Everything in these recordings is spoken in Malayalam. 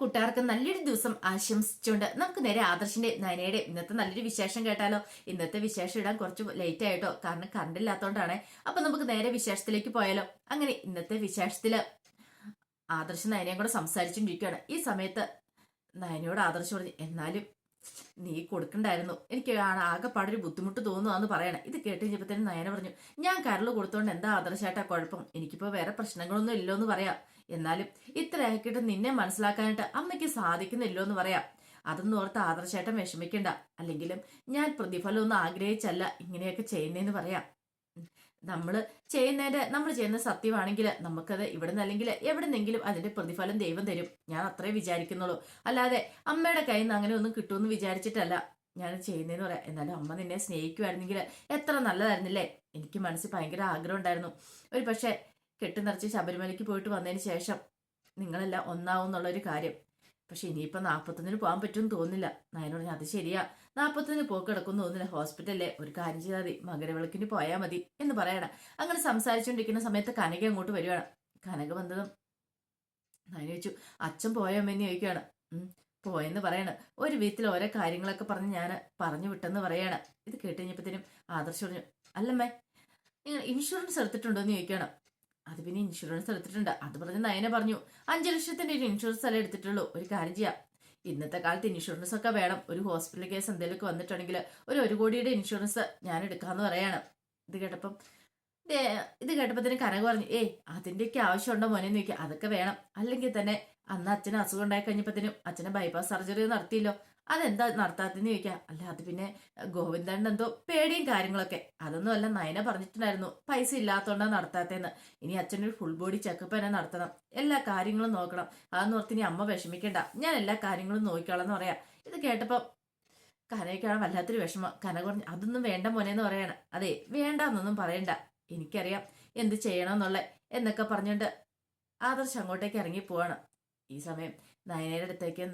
കൂട്ടുകാർക്ക് നല്ലൊരു ദിവസം ആശംസിച്ചുകൊണ്ട് നമുക്ക് നേരെ ആദർശിന്റെ നയനയുടെ ഇന്നത്തെ നല്ലൊരു വിശേഷം കേട്ടാലോ? ഇന്നത്തെ വിശേഷം ഇടാൻ കുറച്ച് ലേറ്റ് ആയിട്ടോ? കാരണം കറണ്ട് ഇല്ലാത്തോണ്ടാണ്. അപ്പൊ നമുക്ക് നേരെ വിശേഷത്തിലേക്ക് പോയാലോ? അങ്ങനെ ഇന്നത്തെ വിശേഷത്തിൽ ആദർശ് നയനയും കൂടെ സംസാരിച്ചുകൊണ്ടിരിക്കുകയാണ്. ഈ സമയത്ത് നയനയോട് ആദർശ് പറഞ്ഞു എന്നാലും നീ കൊടുക്കണ്ടായിരുന്നു. എനിക്ക് ആകെപ്പാടൊരു ബുദ്ധിമുട്ട് തോന്നുവാന്ന് പറയണം. ഇത് കേട്ട് തന്നെ നയന പറഞ്ഞു ഞാൻ കരൾ കൊടുത്തോണ്ട് എന്താ ആദർശായിട്ടാ കുഴപ്പം? എനിക്കിപ്പോ വേറെ പ്രശ്നങ്ങളൊന്നും ഇല്ലോ എന്ന് പറയാം. എന്നാലും ഇത്ര ആക്കിയിട്ട് നിന്നെ മനസ്സിലാക്കാനായിട്ട് അമ്മയ്ക്ക് സാധിക്കുന്നില്ലോ എന്ന് പറയാം. അതൊന്നും ഓർത്ത് ആദർശായിട്ടം വിഷമിക്കണ്ട. അല്ലെങ്കിലും ഞാൻ പ്രതിഫലമൊന്നും ആഗ്രഹിച്ചല്ല. ഇങ്ങനെയൊക്കെ ചെയ്യുന്നതെന്ന് പറയാം. നമ്മൾ ചെയ്യുന്നതിന്റെ നമ്മൾ ചെയ്യുന്ന സത്യമാണെങ്കിൽ നമുക്കത് ഇവിടെ നിന്ന് അല്ലെങ്കിൽ എവിടെ നിന്നെങ്കിലും അതിന്റെ പ്രതിഫലം ദൈവം തരും. ഞാൻ അത്രേ വിചാരിക്കുന്നുള്ളൂ. അല്ലാതെ അമ്മയുടെ കയ്യിൽ നിന്ന് അങ്ങനെ ഒന്നും കിട്ടുമെന്ന് വിചാരിച്ചിട്ടല്ല ഞാൻ ചെയ്യുന്നതെന്ന് പറയാം. എന്നാലും അമ്മ നിന്നെ സ്നേഹിക്കുമായിരുന്നെങ്കിൽ എത്ര നല്ലതായിരുന്നില്ലേ? എനിക്ക് മനസ്സിൽ ഭയങ്കര ആഗ്രഹം ഉണ്ടായിരുന്നു. ഒരു പക്ഷേ കെട്ടുനിറച്ച് ശബരിമലയ്ക്ക് പോയിട്ട് വന്നതിന് ശേഷം നിങ്ങളെല്ലാം ഒന്നാവും എന്നുള്ളൊരു കാര്യം. പക്ഷെ ഇനിയിപ്പോൾ നാൽപ്പത്തൊന്നിന് പോകാൻ പറ്റുമെന്ന് തോന്നില്ല നായന പറഞ്ഞു അത് ശരിയാ. നാൽപ്പത്തൊന്നിന് പോക്ക് കിടക്കുമെന്ന് തോന്നുന്നില്ല. ഹോസ്പിറ്റലിലെ ഒരു കാര്യം ചെയ്താൽ മതി. മകരവിളക്കിന് പോയാൽ മതി. എന്ന് പറയണം. അങ്ങനെ സംസാരിച്ചുകൊണ്ടിരിക്കുന്ന സമയത്ത് കനക അങ്ങോട്ട് വരുവാണ്. കനക വന്നതും നായന ചോദിച്ചു അച്ഛൻ പോയോമെന്ന് ചോദിക്കുകയാണ്. പോയെന്ന് പറയാണ്. ഒരു വീട്ടിൽ ഓരോ കാര്യങ്ങളൊക്കെ പറഞ്ഞ് ഞാൻ പറഞ്ഞു വിട്ടെന്ന് പറയാണ്. ഇത് കേട്ട് കഴിഞ്ഞപ്പോഴത്തേനും ആദർശ് പറഞ്ഞു അല്ലമ്മേ നിങ്ങൾ ഇൻഷുറൻസ് എടുത്തിട്ടുണ്ടോ? എന്ന് ചോദിക്കണം അത് പിന്നെ ഇൻഷുറൻസ് എടുത്തിട്ടുണ്ട്. അത് പറഞ്ഞ് നയനെ പറഞ്ഞു അഞ്ചു ലക്ഷത്തിന്റെ ഒരു ഇൻഷുറൻസ് അല്ലേ എടുത്തിട്ടുള്ളൂ. ഒരു കാര്യം ചെയ്യാം. ഇന്നത്തെ കാലത്ത് ഇൻഷുറൻസ് ഒക്കെ വേണം. ഒരു ഹോസ്പിറ്റൽ കേസ് എന്തെങ്കിലുമൊക്കെ വന്നിട്ടുണ്ടെങ്കിൽ ഒരു ഒരു കോടിയുടെ ഇൻഷുറൻസ് ഞാൻ എടുക്കാന്ന് പറയാണ്. ഇത് കേട്ടപ്പം ഇത് ഇത് തന്നെ കനക പറഞ്ഞു ഏയ് അതിന്റെയൊക്കെ ആവശ്യമുണ്ടോ മോനെ? നോക്കി അതൊക്കെ വേണം. അല്ലെങ്കിൽ തന്നെ അന്ന് അച്ഛന് അസുഖം ഉണ്ടായി കഴിഞ്ഞപ്പത്തിനും അച്ഛനെ ബൈപ്പാസ് സർജറി നടത്തിയല്ലോ. അതെന്താ നടത്താത്തെന്ന് ചോദിക്കാം. അല്ല അത് പിന്നെ ഗോവിന്ദൻ എന്തോ പേടിയും കാര്യങ്ങളൊക്കെ. അതൊന്നും അല്ല നയന പറഞ്ഞിട്ടുണ്ടായിരുന്നു. പൈസ ഇല്ലാത്തതുകൊണ്ടാണ് നടത്താത്തേന്ന് ഇനി അച്ഛനൊരു ഫുൾ ബോഡി ചെക്കപ്പ് തന്നെ നടത്തണം. എല്ലാ കാര്യങ്ങളും നോക്കണം. അതെന്ന് ഓർത്ത് ഇനി അമ്മ വിഷമിക്കണ്ട. ഞാൻ എല്ലാ കാര്യങ്ങളും നോക്കിക്കോളാം എന്ന് പറയാം. ഇത് കേട്ടപ്പം കനയ്ക്കാണ് വല്ലാത്തൊരു വിഷമം. കന കുറഞ്ഞ് അതൊന്നും വേണ്ട മോനെന്ന് പറയാണ്. അതെ വേണ്ട എന്നൊന്നും പറയണ്ട. എനിക്കറിയാം എന്ത് ചെയ്യണമെന്നുള്ള എന്നൊക്കെ പറഞ്ഞുകൊണ്ട് ആദർശ് അങ്ങോട്ടേക്ക് ഇറങ്ങി പോവാണ്. ഈ സമയം നയനയുടെ അടുത്തേക്ക്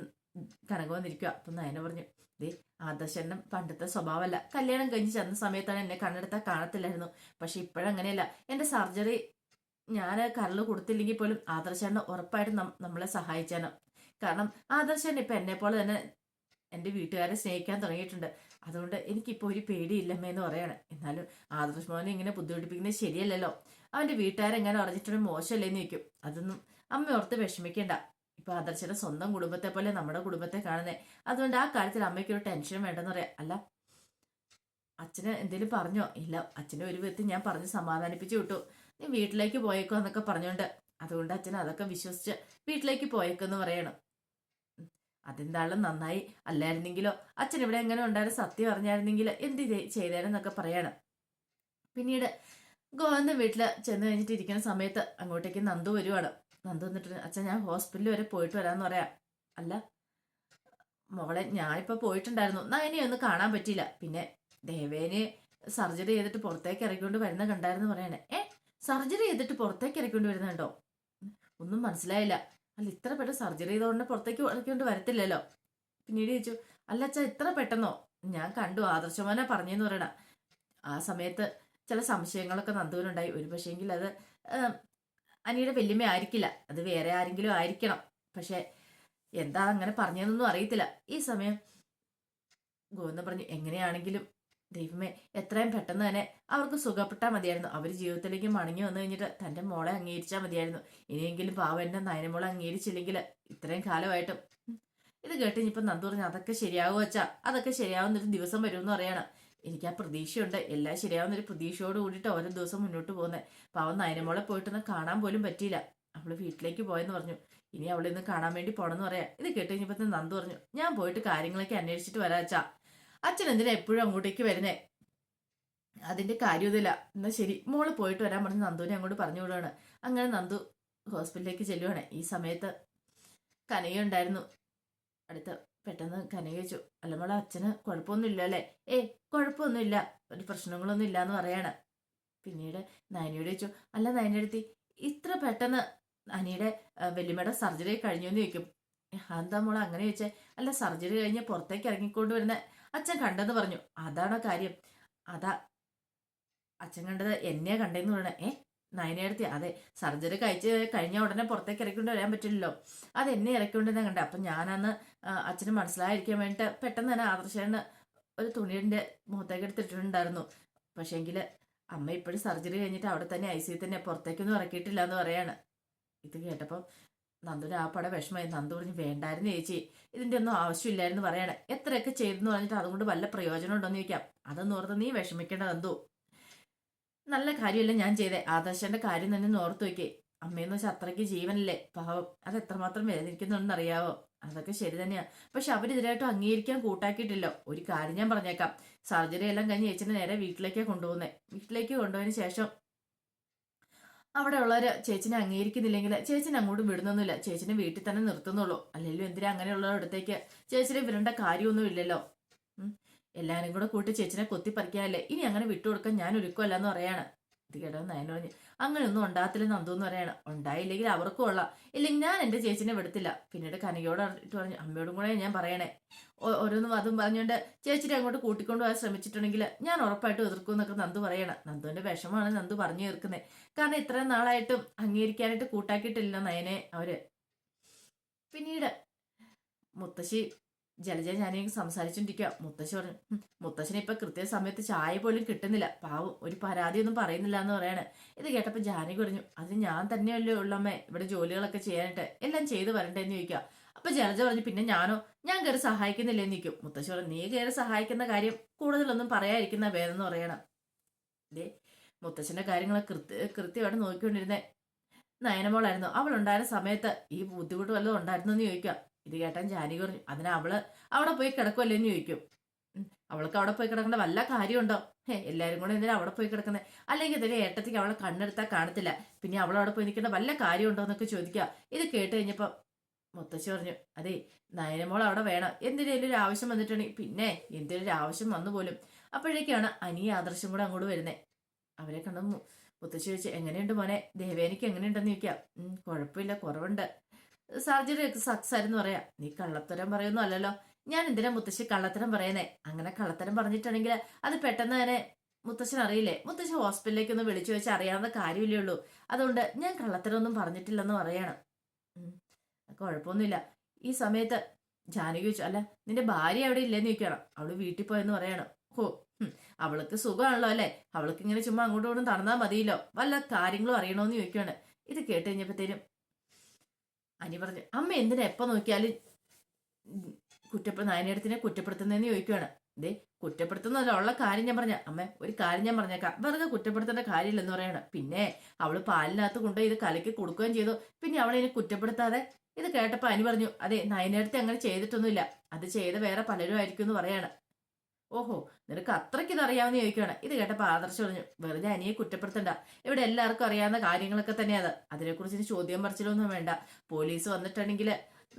കനക വന്നിരിക്കുക അപ്പൊ നയന പറഞ്ഞു ദേ ആദർശനം പണ്ടത്തെ സ്വഭാവമല്ല. കല്യാണം കഴിഞ്ഞ് ചെന്ന സമയത്താണ് എന്നെ കണ്ണെടുത്താൽ കാണത്തില്ലായിരുന്നു. പക്ഷെ ഇപ്പോഴങ്ങനെയല്ല എന്റെ സർജറി ഞാൻ കരൾ കൊടുത്തില്ലെങ്കിൽ പോലും ആദർശനെ ഉറപ്പായിട്ടും നമ്മളെ സഹായിച്ചാണ്. കാരണം ആദർശൻ ഇപ്പൊ എന്നെ പോലെ തന്നെ എന്റെ വീട്ടുകാരെ സ്നേഹിക്കാൻ തുടങ്ങിയിട്ടുണ്ട്. അതുകൊണ്ട് എനിക്കിപ്പോ ഒരു പേടിയില്ലമ്മേ എന്ന് പറയാണ്. എന്നാലും ആദർശ് മോനെ ഇങ്ങനെ ബുദ്ധിമുട്ടിപ്പിക്കുന്നത് ശരിയല്ലല്ലോ. അവന്റെ വീട്ടുകാരെങ്ങനെ അറിഞ്ഞിട്ടുണ്ടെങ്കിൽ മോശമല്ലേന്ന് ചോദിക്കും. അതൊന്നും അമ്മ ഓർത്ത് വിഷമിക്കേണ്ട. ഇപ്പൊ ആദർശയുടെ സ്വന്തം കുടുംബത്തെ പോലെ നമ്മുടെ കുടുംബത്തെ കാണുന്നേ. അതുകൊണ്ട് ആ കാര്യത്തിൽ അമ്മയ്ക്ക് ഒരു ടെൻഷൻ വേണ്ടെന്ന് പറയാം. അല്ല അച്ഛന് എന്തേലും പറഞ്ഞോ? ഇല്ല അച്ഛനെ ഒരു വിധത്തിൽ ഞാൻ പറഞ്ഞ് സമാധാനിപ്പിച്ചു വിട്ടു. നീ വീട്ടിലേക്ക് പോയേക്കോ എന്നൊക്കെ പറഞ്ഞോണ്ട്. അതുകൊണ്ട് അച്ഛൻ അതൊക്കെ വിശ്വസിച്ച് വീട്ടിലേക്ക് പോയേക്കെന്ന് പറയണം. ഉം. അതെന്താളും നന്നായി അല്ലായിരുന്നെങ്കിലോ? അച്ഛൻ ഇവിടെ എങ്ങനെ ഉണ്ടായാലും സത്യം അറിഞ്ഞായിരുന്നെങ്കിൽ എന്ത് ചെയ്തേരെന്നൊക്കെ പറയണം. പറയാണ് പിന്നീട് ഗോവന്ദൻ വീട്ടിൽ ചെന്ന് കഴിഞ്ഞിട്ട് ഇരിക്കുന്ന സമയത്ത് അങ്ങോട്ടേക്ക് നന്ദു വരുവാണ്. നന്ദു വന്നിട്ട് അച്ഛൻ ഞാൻ ഹോസ്പിറ്റലിൽ വരെ പോയിട്ട് വരാമെന്ന് പറയാം. അല്ല മോളെ ഞാനിപ്പോൾ പോയിട്ടുണ്ടായിരുന്നു. നയനെ ഒന്ന് കാണാൻ പറ്റിയില്ല. പിന്നെ ദേവേനെ സർജറി ചെയ്തിട്ട് പുറത്തേക്ക് ഇറക്കിക്കൊണ്ട് വരുന്ന കണ്ടായിരുന്നു പറയണേ. ഏ സർജറി ചെയ്തിട്ട് പുറത്തേക്ക് ഇറക്കിക്കൊണ്ട് വരുന്നുണ്ടോ ഒന്നും മനസ്സിലായില്ല. അല്ല ഇത്ര പെട്ടെന്ന് സർജറി ചെയ്തോണ്ട് പുറത്തേക്ക് ഇറക്കിക്കൊണ്ട് വരത്തില്ലല്ലോ. പിന്നീട് ചോദിച്ചു അല്ല അച്ഛാ ഇത്ര പെട്ടെന്നോ? ഞാൻ കണ്ടു ആദർശമോനെ പറഞ്ഞെന്ന് പറയണ. ആ സമയത്ത് ചില സംശയങ്ങളൊക്കെ നന്ദുവിനുണ്ടായി. ഒരു പക്ഷേങ്കിൽ അത് അനിയുടെ വല്യമ്മ ആയിരിക്കില്ല. അത് വേറെ ആരെങ്കിലും ആയിരിക്കണം. പക്ഷെ എന്താ അങ്ങനെ പറഞ്ഞതെന്നൊന്നും അറിയത്തില്ല. ഈ സമയം ഗോവിന്ദൻ പറഞ്ഞു എങ്ങനെയാണെങ്കിലും ദൈവമേ എത്രയും പെട്ടെന്ന് തന്നെ അവർക്ക് സുഖപ്പെട്ടാൽ മതിയായിരുന്നു. അവർ ജീവിതത്തിലേക്ക് മടങ്ങി വന്നു കഴിഞ്ഞിട്ട് തന്റെ മോളെ അംഗീകരിച്ചാൽ മതിയായിരുന്നു. ഇനിയെങ്കിലും പാവ എന്റെ നയനമോളെ അംഗീകരിച്ചില്ലെങ്കിൽ ഇത്രയും കാലമായിട്ടും. ഇത് കേട്ട് ഇനിയിപ്പം നന്ദു പറഞ്ഞു അതൊക്കെ ശരിയാവുക വെച്ചാൽ അതൊക്കെ ശരിയാവുന്നൊരു ദിവസം വരുമെന്ന് പറയണം. എനിക്ക് ആ പ്രതീക്ഷയുണ്ട്. എല്ലാം ശരിയാവുന്നൊരു പ്രതീക്ഷയോട് കൂടിയിട്ട് ഓരോ ദിവസം മുന്നോട്ട് പോകുന്നത് പാവം നയനമോളെ പോയിട്ടൊന്ന് കാണാൻ പോലും പറ്റിയില്ല. അവൾ വീട്ടിലേക്ക് പോയെന്ന് പറഞ്ഞു. ഇനി അവളെ ഇന്ന് കാണാൻ വേണ്ടി പോണെന്ന് പറയാ. ഇത് കേട്ട് കഴിഞ്ഞപ്പോ നന്ദു പറഞ്ഞു ഞാൻ പോയിട്ട് കാര്യങ്ങളൊക്കെ അന്വേഷിച്ചിട്ട് വരാം അച്ഛാ. അച്ഛൻ എന്തിനാ എപ്പോഴും അങ്ങോട്ടേക്ക് വരുന്നേ? അതിന്റെ കാര്യമൊന്നുമില്ല എന്നാ ശരി. മോൾ പോയിട്ട് വരാൻ പറഞ്ഞ് നന്ദുവിനെ അങ്ങോട്ട് പറഞ്ഞു വിടുവാണ്. അങ്ങനെ നന്ദു ഹോസ്പിറ്റലിലേക്ക് ചെല്ലുവാണ്. ഈ സമയത്ത് കനക ഉണ്ടായിരുന്നു. അടുത്ത പെട്ടെന്ന് കനക ചോദിച്ചു അല്ല മോളെ അച്ഛന് കുഴപ്പമൊന്നുമില്ല അല്ലേ ഏ കുഴപ്പമൊന്നുമില്ല. ഒരു പ്രശ്നങ്ങളൊന്നും ഇല്ല എന്ന് പറയാണ്. പിന്നീട് നയനിയോട് ചോദിച്ചു അല്ല നയനടുത്തി ഇത്ര പെട്ടെന്ന് അനിയുടെ വലിയമ്മയുടെ സർജറി കഴിഞ്ഞു എന്ന് ചോദിക്കും. എന്താ മോളെ അങ്ങനെ ചോദിച്ചേ? അല്ല സർജറി കഴിഞ്ഞ് പുറത്തേക്ക് ഇറങ്ങിക്കൊണ്ട് വരുന്ന അച്ഛൻ കണ്ടെന്ന് പറഞ്ഞു. അതാണോ കാര്യം? അതാ അച്ഛൻ കണ്ടത് എന്നെയാ കണ്ടെന്ന് പറയണേ. ഏ നയനയെടുത്തി അതെ സർജറി കഴിച്ച് കഴിഞ്ഞ ഉടനെ പുറത്തേക്ക് ഇറക്കിക്കൊണ്ട് വരാൻ പറ്റില്ലല്ലോ. അത് എന്നെ ഇറക്കിക്കൊണ്ടെന്ന് കണ്ടത് അപ്പം ഞാനന്ന് അച്ഛന് മനസ്സിലായിരിക്കാൻ വേണ്ടിയിട്ട് പെട്ടെന്ന് തന്നെ ആദർശേണ് ഒരു തുണിയുടെ മുഖത്തേക്ക് എടുത്തിട്ടുണ്ടായിരുന്നു പക്ഷേങ്കിൽ അമ്മ ഇപ്പോഴും സർജറി കഴിഞ്ഞിട്ട് അവിടെ തന്നെ ഐ സി തന്നെ പുറത്തേക്കൊന്നും ഇറക്കിയിട്ടില്ല എന്ന് പറയാണ്. ഇത് കേട്ടപ്പം നന്ദുവിന് ആ പട വിഷമമായി. നന്ദു പറഞ്ഞ് വേണ്ടായിരുന്നു ചേച്ചി. ഇതിന്റെ ഒന്നും ആവശ്യമില്ലായിരുന്നു പറയണേ. എത്രയൊക്കെ ചെയ്തെന്ന് പറഞ്ഞിട്ട് അതുകൊണ്ട് വല്ല പ്രയോജനം ഉണ്ടോന്ന് ചോദിക്കാം. അതൊന്നും ഓർത്ത് നീ വിഷമിക്കേണ്ട നന്ദു. നല്ല കാര്യമല്ല ഞാൻ ചെയ്തേ. ആദർശന്റെ കാര്യം തന്നെ ഓർത്ത് നോക്കി അമ്മയെന്ന് വെച്ചാൽ അത്രയ്ക്ക് ജീവനല്ലേ? പാവം. അത് എത്രമാത്രം വേദനിക്കുന്നുണ്ടെന്ന് അറിയാവോ? അതൊക്കെ ശരി തന്നെയാ. പക്ഷെ അവരിതിനായിട്ടും അംഗീകരിക്കാൻ കൂട്ടാക്കിയിട്ടില്ല. ഒരു കാര്യം ഞാൻ പറഞ്ഞേക്കാം. സർജറി എല്ലാം കഴിഞ്ഞ് ചേച്ചിനെ നേരെ വീട്ടിലേക്കാണ് കൊണ്ടുപോകുന്നത് വീട്ടിലേക്ക് കൊണ്ടുപോയതിന് ശേഷം അവിടെ ഉള്ളവര് ചേച്ചിനെ അംഗീകരിക്കുന്നില്ലെങ്കിൽ ചേച്ചിനെ അങ്ങോട്ട് വിടുന്നൊന്നുമില്ല. ചേച്ചിനെ വീട്ടിൽ തന്നെ നിർത്തുന്നുള്ളൂ. അല്ലെങ്കിലും എന്തിനാ അങ്ങനെയുള്ളവരടുത്തേക്ക് ചേച്ചിനെ വിടേണ്ട കാര്യമൊന്നും ഇല്ലല്ലോ എല്ലാവരും കൂടെ കൂട്ടി ചേച്ചിനെ കൊത്തിപ്പറിക്കാനല്ലേ? ഇനി അങ്ങനെ വിട്ടുകൊടുക്കാൻ ഞാൻ ഒരുക്കമല്ല എന്ന് പറയാണ്. കേട്ടോ നയന പറഞ്ഞു. അങ്ങനെയൊന്നും ഉണ്ടാകത്തില്ല നന്ദു പറയണം. ഉണ്ടായില്ലെങ്കിൽ അവർക്കും ഉള്ള ഇല്ലെങ്കിൽ ഞാൻ എന്റെ ചേച്ചിനെ വിടത്തില്ല. പിന്നീട് കനകയോട് പറഞ്ഞു അമ്മയോടും കൂടെ ഞാൻ പറയണേ. ഓരോന്നും അതും പറഞ്ഞുകൊണ്ട് ചേച്ചിനെ അങ്ങോട്ട് കൂട്ടിക്കൊണ്ടു പോകാൻ ശ്രമിച്ചിട്ടുണ്ടെങ്കിൽ ഞാൻ ഉറപ്പായിട്ട് എതിർക്കും എന്നൊക്കെ നന്ദു പറയണം. നന്ദുവിന്റെ വിഷമമാണ് നന്ദു പറഞ്ഞു തീർക്കുന്നത് കാരണം ഇത്രയും നാളായിട്ടും അംഗീകരിക്കാനായിട്ട് കൂട്ടാക്കിയിട്ടില്ല നയനെ അവർ. പിന്നീട് മുത്തശ്ശി ജലജ ഞാനിങ്ങനെ സംസാരിച്ചോണ്ടിരിക്കുക മുത്തശ്ശി പറഞ്ഞു മുത്തശ്ശിനെ ഇപ്പൊ കൃത്യസമയത്ത് ചായ പോലും കിട്ടുന്നില്ല. പാവം ഒരു പരാതി ഒന്നും പറയുന്നില്ല എന്ന് പറയാണ്. ഇത് കേട്ടപ്പോ ജാനകി പറഞ്ഞു അത് ഞാൻ തന്നെയല്ലേ ഉള്ളമ്മേ ഇവിടെ ജോലികളൊക്കെ ചെയ്യാനായിട്ട്. എല്ലാം ചെയ്ത് വരണ്ടേന്ന് ചോദിക്കുക അപ്പൊ ജലജ പറഞ്ഞു പിന്നെ ഞാനോ? ഞാൻ കയറി സഹായിക്കുന്നില്ലേ? നിൽക്കും മുത്തശ്ശി പറഞ്ഞു നീ കയറി സഹായിക്കുന്ന കാര്യം കൂടുതലൊന്നും പറയാതിരിക്കുന്ന വേദം എന്ന് പറയണം. ദേ മുത്തശ്ശന്റെ കാര്യങ്ങൾ കൃത്യ കൃത്യമായിട്ട് നോക്കിക്കൊണ്ടിരുന്നേ. നയനമോളായിരുന്നു. അവൾ ഉണ്ടായിരുന്ന സമയത്ത് ഈ ബുദ്ധിമുട്ട് വല്ലതും ഉണ്ടായിരുന്നു എന്ന് ചോദിക്കാം ഇത് കേട്ടാൻ ജാനി പറഞ്ഞു അതിന് അവൾ അവിടെ പോയി കിടക്കുമല്ലോ എന്ന് ചോദിക്കും. അവൾക്ക് അവിടെ പോയി കിടക്കേണ്ട വല്ല കാര്യമുണ്ടോ? ഹേ എല്ലാരും കൂടെ എന്തിനാ അവിടെ പോയി കിടക്കുന്നത് അല്ലെങ്കിൽ ഇതിലെ ഏട്ടത്തേക്ക് അവളെ കണ്ണെടുത്താൽ കാണത്തില്ല. പിന്നെ അവൾ അവിടെ പോയി നിൽക്കേണ്ട വല്ല കാര്യമുണ്ടോ? എന്നൊക്കെ ചോദിക്കുക. ഇത് കേട്ട് കഴിഞ്ഞപ്പോൾ മുത്തശ്ശി പറഞ്ഞു അതെ നയനമോൾ അവിടെ വേണം. എന്തിനേലും ഒരു ആവശ്യം വന്നിട്ടുണ്ടെങ്കിൽ പിന്നെ എന്തിനൊരു ആവശ്യം വന്നു പോലും. അപ്പോഴേക്കാണ് അനിയ ആദർശം കൂടെ അങ്ങോട്ട് വരുന്നത് അവരെ കണ്ടു മുത്തശ്ശി ചോദിച്ചു എങ്ങനെയുണ്ട് മോനെ? ദേവേനിക്ക് എങ്ങനെയുണ്ടെന്ന് ചോദിക്കാം. "ഉം, കുഴപ്പമില്ല കുറവുണ്ട്. സർജറി ഒക്കെ സക്സസ് ആയിരുന്നു പറയാം. നീ കള്ളത്തരം പറയുന്നു അല്ലല്ലോ. ഞാൻ എന്തിനാ മുത്തശ്ശി കള്ളത്തരം പറയുന്നേ? അങ്ങനെ കള്ളത്തരം പറഞ്ഞിട്ടുണ്ടെങ്കിൽ അത് പെട്ടെന്ന് തന്നെ മുത്തശ്ശൻ അറിയില്ലേ? മുത്തശ്ശി ഹോസ്പിറ്റലിലേക്ക് ഒന്ന് വിളിച്ചു വെച്ച് അറിയാവുന്ന കാര്യമില്ലേ ഉള്ളൂ. അതുകൊണ്ട് ഞാൻ കള്ളത്തരം ഒന്നും പറഞ്ഞിട്ടില്ലെന്ന് പറയണം. കുഴപ്പമൊന്നുമില്ല. ഈ സമയത്ത് ജാനകി ചോദിച്ചു അല്ല നിന്റെ ഭാര്യ അവിടെ ഇല്ലെന്ന് ചോദിക്കണം അവൾ വീട്ടിൽ പോയെന്ന് പറയണം. ഹോ അവൾക്ക് സുഖമാണല്ലോ അല്ലേ? അവൾക്ക് ഇങ്ങനെ ചുമ്മാ അങ്ങോട്ടും ഇങ്ങോട്ടും നടന്നാൽ മതിയല്ലോ. വല്ല കാര്യങ്ങളും അറിയണോന്ന് ചോദിക്കുകയാണ്. ഇത് കേട്ട് കഴിഞ്ഞപ്പോഴത്തേനും അനി പറഞ്ഞു അമ്മ എന്തിനാ എപ്പോ നോക്കിയാലും ഉം, കുറ്റപ്പെ നായനേടത്തിനെ കുറ്റപ്പെടുത്തുന്നതെന്ന് ചോദിക്കുവാണ്. ദേ കുറ്റപ്പെടുത്തുന്നതല്ല ഉള്ള കാര്യം ഞാൻ പറഞ്ഞ അമ്മ ഒരു കാര്യം ഞാൻ പറഞ്ഞേക്കാം. വെറുതെ കുറ്റപ്പെടുത്തേണ്ട കാര്യമില്ലെന്ന് പറയാണ്. പിന്നെ അവൾ പാലിനകത്ത് കൊണ്ടുപോയി ഇത് കലക്കി കൊടുക്കുകയും ചെയ്തു. പിന്നെ അവളെ ഇനി കുറ്റപ്പെടുത്താതെ? ഇത് കേട്ടപ്പോൾ അനി പറഞ്ഞു അതെ നയനേടത്തെ അങ്ങനെ ചെയ്തിട്ടൊന്നുമില്ല. അത് ചെയ്ത വേറെ പലരും ആയിരിക്കും എന്ന് പറയാണ്. ഓഹോ നിനക്ക് അത്രയ്ക്ക് ഇതറിയാമെന്ന് ചോദിക്കുകയാണ് ഇത് കേട്ടപ്പോൾ ആദർശ് പറഞ്ഞു വെറുതെ അനിയെ കുറ്റപ്പെടുത്തണ്ട. ഇവിടെ എല്ലാവർക്കും അറിയാവുന്ന കാര്യങ്ങളൊക്കെ തന്നെയാണ് അത് അതിനെക്കുറിച്ച് ഇനി ചോദ്യം പറിച്ചിലൊന്നും വേണ്ട. പോലീസ് വന്നിട്ടുണ്ടെങ്കിൽ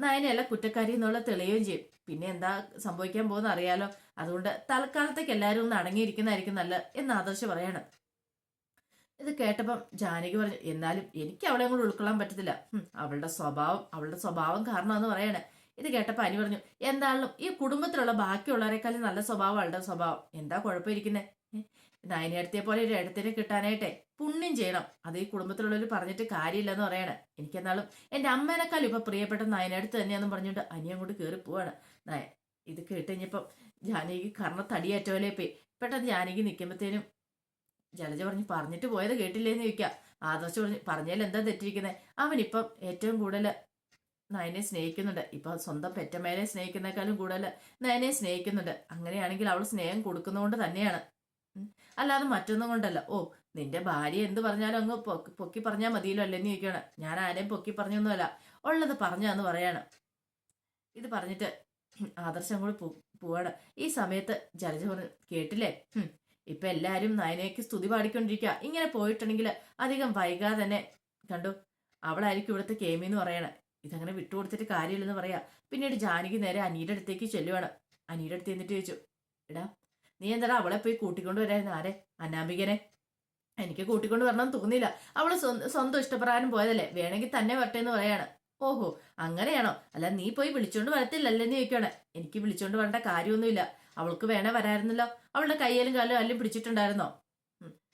നയനയല്ല കുറ്റക്കാരി എന്നുള്ള തെളിയുകയും ചെയ്യും. പിന്നെ എന്താ സംഭവിക്കാൻ പോകുന്ന അറിയാലോ. അതുകൊണ്ട് തൽക്കാലത്തേക്ക് എല്ലാവരും ഒന്ന് അടങ്ങിയിരിക്കുന്നതായിരിക്കും നല്ലത് എന്ന് ആദർശ് പറയാണ്. ഇത് കേട്ടപ്പം ജാനകി പറഞ്ഞു എന്നാലും എനിക്ക് അവളെ കൂടെ ഉൾക്കൊള്ളാൻ പറ്റത്തില്ല. അവളുടെ സ്വഭാവം അവളുടെ സ്വഭാവം കാരണമെന്ന് പറയാണ്. ഇത് കേട്ടപ്പോൾ അനി പറഞ്ഞു എന്തായാലും ഈ കുടുംബത്തിലുള്ള ബാക്കിയുള്ളവരെക്കാളും നല്ല സ്വഭാവം അവളുടെ സ്വഭാവം. എന്താ കുഴപ്പമിരിക്കുന്നേ? അടുത്തേ പോലെ ഒരു ഇടത്തിനെ കിട്ടാനായിട്ടെ പുണ്യം ചെയ്യണം. അത് ഈ കുടുംബത്തിലുള്ളവർ പറഞ്ഞിട്ട് കാര്യമില്ലെന്ന് പറയണേ. എനിക്കെന്നാളും എന്റെ അമ്മേനേക്കാളും ഇപ്പൊ പ്രിയപ്പെട്ട നയനടുത്ത് തന്നെയാന്ന് പറഞ്ഞുകൊണ്ട് അനി അങ്ങോട്ട് കയറി പോവാണ്. നയ ഇത് കേട്ട് കഴിഞ്ഞപ്പം ജാനകി കർണ തടിയേറ്റോലെ പോയി. പെട്ടെന്ന് ജാനകി നിൽക്കുമ്പത്തേനും ജലജ പറഞ്ഞു പറഞ്ഞിട്ട് പോയത് കേട്ടില്ലേന്ന് ചോദിക്കാം. ആദർശ് പറഞ്ഞു പറഞ്ഞാൽ എന്താ തെറ്റിരിക്കുന്നത് അവനിപ്പം ഏറ്റവും കൂടുതൽ നയനെ സ്നേഹിക്കുന്നുണ്ട്. ഇപ്പൊ സ്വന്തം പെറ്റമ്മേനെ സ്നേഹിക്കുന്നേക്കാളും കൂടുതൽ നയനെ സ്നേഹിക്കുന്നുണ്ട്. അങ്ങനെയാണെങ്കിൽ അവൾ സ്നേഹം കൊടുക്കുന്നതുകൊണ്ട് തന്നെയാണ്. അല്ലാതെ മറ്റൊന്നും കൊണ്ടല്ല. ഓ നിന്റെ ഭാര്യ എന്ത് പറഞ്ഞാലും അങ്ങ് പൊക്കി പറഞ്ഞാൽ മതിയല്ലോ അല്ലെന്ന് ചോദിക്കുകയാണ് ഞാൻ ആരെയും പൊക്കി പറഞ്ഞൊന്നുമല്ല. ഉള്ളത് പറഞ്ഞാന്ന് പറയാണ്. ഇത് പറഞ്ഞിട്ട് ആദർശം കൂടി പോവാണ്. ഈ സമയത്ത് ജലജ പറഞ്ഞു കേട്ടില്ലേ? ഇപ്പൊ എല്ലാരും നയനയ്ക്ക് സ്തുതി പാടിക്കൊണ്ടിരിക്കുക ഇങ്ങനെ പോയിട്ടുണ്ടെങ്കിൽ അധികം വൈകാതെ തന്നെ കണ്ടു. അവളായിരിക്കും ഇവിടുത്തെ കേമി എന്ന് പറയണേ. ഇതങ്ങനെ വിട്ടുകൊടുത്തിട്ട് കാര്യമില്ലെന്ന് പറയാ. പിന്നീട് ജാനകി നേരെ അനിയുടെ അടുത്തേക്ക് ചെല്ലുവാണ്. അനിയുടെ അടുത്ത് എന്നിട്ട് ചോദിച്ചു എടാ നീ എന്താടാ അവളെ പോയി കൂട്ടിക്കൊണ്ട് വരായിരുന്നു ആരെ? അനാമികനെ? എനിക്ക് കൂട്ടിക്കൊണ്ട് വരണം തോന്നിയില്ല. അവൾ സ്വന്തം ഇഷ്ടപ്രകാരം പോയതല്ലേ. വേണമെങ്കിൽ തന്നെ വരട്ടെ എന്ന് പറയാണ്. ഓഹോ അങ്ങനെയാണോ? അല്ല നീ പോയി വിളിച്ചോണ്ട് വരത്തില്ലല്ലേ എന്ന് ചോദിക്കുകയാണ് എനിക്ക് വിളിച്ചോണ്ട് വരേണ്ട കാര്യമൊന്നുമില്ല. അവൾക്ക് വേണേ വരായിരുന്നല്ലോ. അവളുടെ കയ്യിലും കാലും അല്ലും പിടിച്ചിട്ടുണ്ടായിരുന്നോ.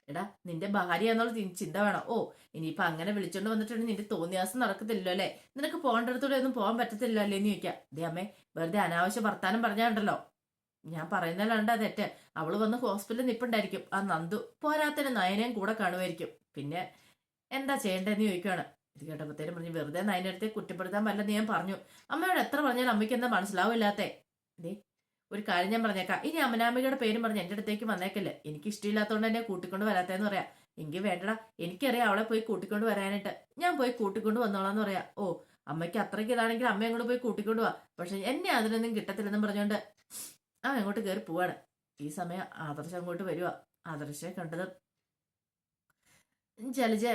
എടാ നിന്റെ ഭാര്യ എന്നുള്ള ചിന്ത വേണം. ഓ ഇനിയിപ്പൊ അങ്ങനെ വിളിച്ചോണ്ട് വന്നിട്ടുണ്ടെങ്കിൽ നിന്റെ തോന്നിയാസം നടക്കത്തില്ലല്ലോ അല്ലേ? നിനക്ക് പോകേണ്ടടത്തൂടെ ഒന്നും പോകാൻ പറ്റത്തില്ലല്ലോ അല്ലേ എന്ന് ചോദിക്കാം. ദേ അമ്മേ വെറുതെ അനാവശ്യ വർത്താനം പറഞ്ഞാണ്ടല്ലോ. ഞാൻ പറയുന്നതിലാണ്ടാ തെറ്റ്. അവൾ വന്ന് ഹോസ്പിറ്റലിൽ നിപ്പുണ്ടായിരിക്കും. ആ നന്ദു പോരാത്തിന് നയനയും കൂടെ കാണുമായിരിക്കും. പിന്നെ എന്താ ചെയ്യേണ്ടതെന്ന് ചോദിക്കുകയാണ് ഇത് കേട്ടപ്പോഴത്തേനും പറഞ്ഞു വെറുതെ നയനടുത്തെ കുറ്റപ്പെടുത്താൻ പറ്റില്ലെന്ന് ഞാൻ പറഞ്ഞു. അമ്മയോട് എത്ര പറഞ്ഞാലും അമ്മയ്ക്ക് എന്താ മനസ്സിലാവില്ലാത്തേ? ദേ ഒരു കാര്യം ഞാൻ പറഞ്ഞേക്കാം. ഇനി അമനാമികയുടെ പേരും പറഞ്ഞ് എന്റെ അടുത്തേക്ക് വന്നേക്കല്ലേ? എനിക്ക് ഇഷ്ടമില്ലാത്തതുകൊണ്ട് എന്നെ കൂട്ടിക്കൊണ്ട് വരാത്തതെന്ന് പറയാ. എങ്കിൽ വേണ്ടടാ എനിക്കറിയാം അവളെ പോയി കൂട്ടിക്കൊണ്ട് വരാനായിട്ട്. ഞാൻ പോയി കൂട്ടിക്കൊണ്ട് വന്നോളാന്ന് പറയാ. ഓ അമ്മയ്ക്ക് അത്രയ്ക്ക് ഇതാണെങ്കിൽ അമ്മ അങ്ങോട്ട് പോയി കൂട്ടിക്കൊണ്ട് പോവാ പക്ഷെ എന്നെ അതിനൊന്നും കിട്ടത്തില്ലെന്നും പറഞ്ഞുകൊണ്ട് ആ അങ്ങോട്ട് കയറി പോവാണ്. ഈ സമയം ആദർശം അങ്ങോട്ട് വരുവാ. ആദർശെ കണ്ടത് ജലജ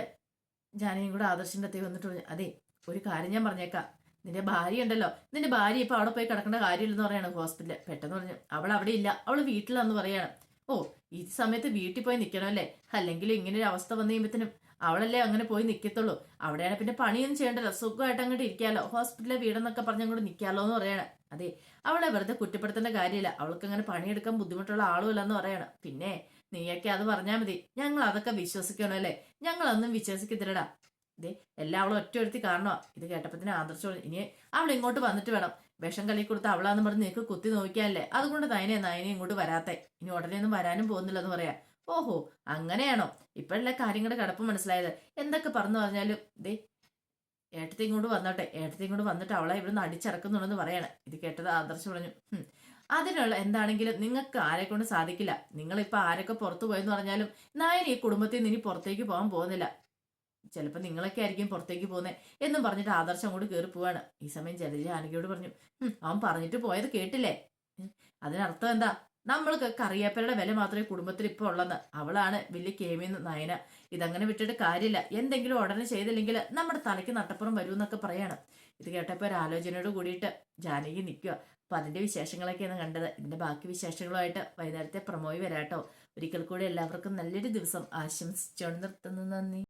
ജാനയും കൂടെ ആദർശിന്റെ അടുത്തേക്ക് വന്നിട്ട് അതെ ഒരു കാര്യം ഞാൻ പറഞ്ഞേക്കാം. നിന്റെ ഭാര്യ ഉണ്ടല്ലോ. നിന്റെ ഭാര്യ ഇപ്പൊ അവിടെ പോയി കിടക്കേണ്ട കാര്യമില്ലെന്ന് പറയാണ് ഹോസ്പിറ്റലിൽ പെട്ടെന്ന് പറഞ്ഞു അവൾ അവിടെ ഇല്ല. അവൾ വീട്ടിലാന്ന് പറയാണ്. ഓ ഈ സമയത്ത് വീട്ടിൽ പോയി നിൽക്കണം അല്ലേ? അല്ലെങ്കിൽ ഇങ്ങനെ ഒരു അവസ്ഥ വന്നു കഴിയുമ്പോഴത്തേനും അവളല്ലേ അങ്ങനെ പോയി നിൽക്കത്തുള്ളൂ അവിടെയാണ് പിന്നെ പണിയൊന്നും ചെയ്യേണ്ടല്ലോ. സുഖമായിട്ട് അങ്ങോട്ട് ഇരിക്കാമല്ലോ ഹോസ്പിറ്റലിലെ വീടെന്നൊക്കെ പറഞ്ഞ് അങ്ങോട്ട് നിൽക്കാമല്ലോ എന്ന് പറയാണ്. അതെ അവളെ വെറുതെ കുറ്റപ്പെടുത്തേണ്ട കാര്യമില്ല. അവൾക്ക് അങ്ങനെ പണിയെടുക്കാൻ ബുദ്ധിമുട്ടുള്ള ആളുമില്ല എന്ന് പറയണം. പിന്നെ നീയൊക്കെ അത് പറഞ്ഞാൽ മതി. ഞങ്ങൾ അതൊക്കെ വിശ്വസിക്കണോ വിശ്വസിക്കണമല്ലേ ഞങ്ങളൊന്നും വിശ്വസിക്കത്തില്ലടാ. ദേ എല്ലാവളും ഒറ്റ ഒരുത്തി ഇത് കേട്ടപ്പത്തിന് ആദർശം ഇനി അവൾ ഇങ്ങോട്ട് വന്നിട്ട് വേണം. വിഷം കളി കൊടുത്ത് അവളാന്ന് പറഞ്ഞ് നിനക്ക് കുത്തി നോക്കിയാലേ അതുകൊണ്ട് നയനെ നയനെ ഇങ്ങോട്ട് വരാത്തെ. ഇനി ഉടനെ ഒന്നും വരാനും പോകുന്നില്ലെന്ന് പറയാ. ഓഹോ അങ്ങനെയാണോ? ഇപ്പോഴല്ലേ കാര്യങ്ങളുടെ കടപ്പ് മനസ്സിലായത്. എന്തൊക്കെ പറഞ്ഞു പറഞ്ഞാലും ദേ ഏട്ടത്തി ഇങ്ങോട്ട് വന്നോട്ടെ. ഏട്ടത്തി ഇങ്ങോട്ട് വന്നിട്ട് അവളെ ഇവിടുന്ന് അടിച്ചിറക്കുന്നുണ്ടെന്ന് പറയാണ്. ഇത് കേട്ടത് ആദർശ് പറഞ്ഞു. "ഹും, അതിനുള്ള എന്താണെങ്കിലും നിങ്ങൾക്ക് ആരെ കൊണ്ട് സാധിക്കില്ല. നിങ്ങളിപ്പോൾ ആരൊക്കെ പുറത്തു പോയെന്ന് പറഞ്ഞാലും നായൻ ഈ കുടുംബത്തിൽ നിന്ന് ഇനി പുറത്തേക്ക് പോകാൻ പോകുന്നില്ല. ചിലപ്പോൾ നിങ്ങളൊക്കെ ആയിരിക്കും പുറത്തേക്ക് പോകുന്നത് എന്നും പറഞ്ഞിട്ട് ആദർശം അങ്ങോട്ട് കയറി പോവാണ്. ഈ സമയം ജലജ ആനകിയോട് പറഞ്ഞു അവൻ പറഞ്ഞിട്ട് പോയത് കേട്ടില്ലേ? അതിനർത്ഥം എന്താ? നമ്മൾക്ക് കറിയാപ്പലയുടെ വില മാത്രമേ കുടുംബത്തിൽ ഇപ്പോൾ ഉള്ളെന്ന്. അവളാണ് വലിയ കേമിന്ന് നയന. ഇതങ്ങനെ വിട്ടിട്ട് കാര്യമില്ല. എന്തെങ്കിലും ഉടനെ ചെയ്തില്ലെങ്കിൽ നമ്മുടെ തലയ്ക്ക് നട്ടപ്പുറം വരൂ എന്നൊക്കെ പറയാണ്. ഇത് കേട്ടപ്പോൾ ഒരു ആലോചനയോട് കൂടിയിട്ട് ജാനകി നിൽക്കുക അപ്പൊ അതിന്റെ വിശേഷങ്ങളൊക്കെയാണ് കണ്ടത്. ഇതിന്റെ ബാക്കി വിശേഷങ്ങളുമായിട്ട് വൈകുന്നേരത്തെ പ്രമോയി വരാട്ടോ. ഒരിക്കൽ കൂടി എല്ലാവർക്കും നല്ലൊരു ദിവസം ആശംസിച്ചുകൊണ്ട് നിർത്തുന്നു. നന്ദി.